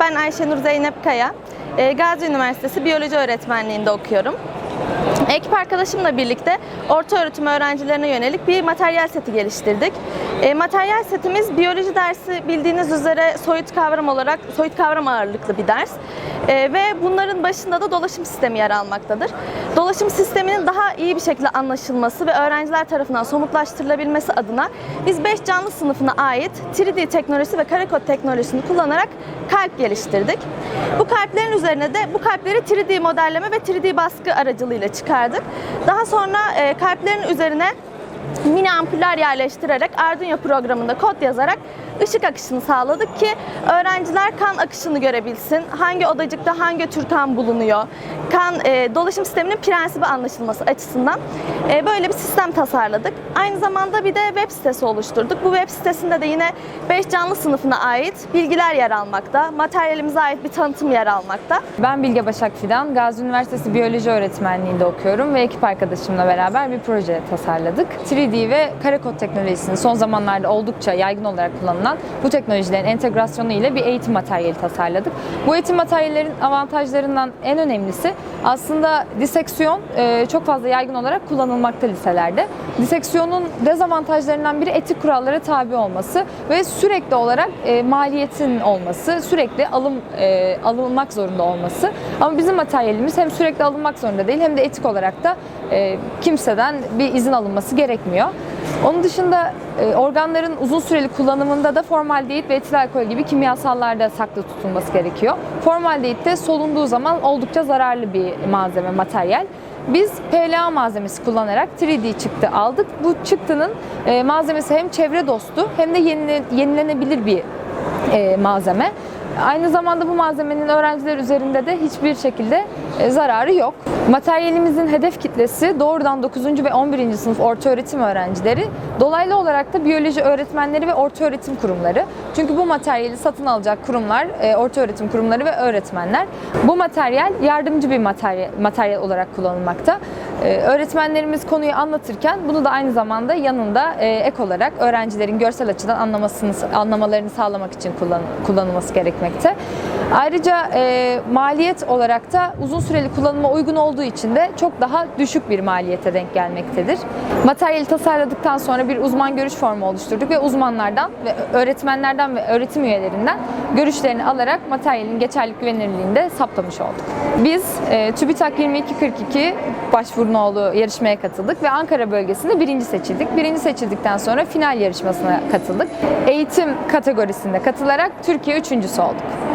Ben Ayşenur Zeynep Kaya. Ee, Gazi Üniversitesi Biyoloji Öğretmenliğinde okuyorum. Ekip arkadaşımla birlikte orta öğretim öğrencilerine yönelik bir materyal seti geliştirdik. E, materyal setimiz biyoloji dersi bildiğiniz üzere soyut kavram olarak soyut kavram ağırlıklı bir ders. E, ve bunların başında da dolaşım sistemi yer almaktadır. Dolaşım sisteminin daha iyi bir şekilde anlaşılması ve öğrenciler tarafından somutlaştırılabilmesi adına biz 5 canlı sınıfına ait 3D teknolojisi ve karekod teknolojisini kullanarak kalp geliştirdik. Bu kalplerin üzerine de bu kalpleri 3D modelleme ve 3D baskı aracılığıyla çıkardık. Daha sonra e, kalplerin üzerine mini ampuller yerleştirerek Arduino programında kod yazarak ışık akışını sağladık ki öğrenciler kan akışını görebilsin. Hangi odacıkta hangi tür kan bulunuyor. Kan e, dolaşım sisteminin prensibi anlaşılması açısından e, böyle bir sistem tasarladık. Aynı zamanda bir de web sitesi oluşturduk. Bu web sitesinde de yine 5 canlı sınıfına ait bilgiler yer almakta. Materyalimize ait bir tanıtım yer almakta. Ben Bilge Başak Fidan, Gazi Üniversitesi Biyoloji Öğretmenliğinde okuyorum ve ekip arkadaşımla beraber bir proje tasarladık. 3D ve karekod teknolojisini son zamanlarda oldukça yaygın olarak kullanılan bu teknolojilerin entegrasyonu ile bir eğitim materyali tasarladık. Bu eğitim materyallerin avantajlarından en önemlisi aslında diseksiyon e, çok fazla yaygın olarak kullanılmakta liselerde. Diseksiyonun dezavantajlarından biri etik kurallara tabi olması ve sürekli olarak e, maliyetin olması, sürekli alım e, alınmak zorunda olması. Ama bizim materyalimiz hem sürekli alınmak zorunda değil hem de etik olarak da e, kimseden bir izin alınması gerekmiyor. Onun dışında e, organların uzun süreli kullanımında da formaldehit ve etil alkol gibi kimyasallarda saklı tutulması gerekiyor. Formaldehit de solunduğu zaman oldukça zararlı bir malzeme, materyal. Biz PLA malzemesi kullanarak 3D çıktı aldık. Bu çıktının e, malzemesi hem çevre dostu hem de yenile- yenilenebilir bir e, malzeme. Aynı zamanda bu malzemenin öğrenciler üzerinde de hiçbir şekilde zararı yok. Materyalimizin hedef kitlesi doğrudan 9. ve 11. sınıf orta öğretim öğrencileri, dolaylı olarak da biyoloji öğretmenleri ve orta öğretim kurumları. Çünkü bu materyali satın alacak kurumlar, e, orta öğretim kurumları ve öğretmenler. Bu materyal yardımcı bir materyal, materyal olarak kullanılmakta. E, Öğretmenlerimiz konuyu anlatırken bunu da aynı zamanda yanında e, ek olarak öğrencilerin görsel açıdan anlamasını anlamalarını sağlamak için kullan, kullanılması gerekmekte. Ayrıca e, maliyet olarak da uzun süreli kullanıma uygun olduğu için de çok daha düşük bir maliyete denk gelmektedir. Materyali tasarladıktan sonra bir uzman görüş formu oluşturduk ve uzmanlardan ve öğretmenlerden ve öğretim üyelerinden görüşlerini alarak materyalin geçerlilik güvenilirliğini de saptamış olduk. Biz e, TÜBİTAK 2242 başvuruna olduğu yarışmaya katıldık ve Ankara bölgesinde birinci seçildik. Birinci seçildikten sonra final yarışmasına katıldık. Eğitim kategorisinde katılarak Türkiye üçüncüsü olduk.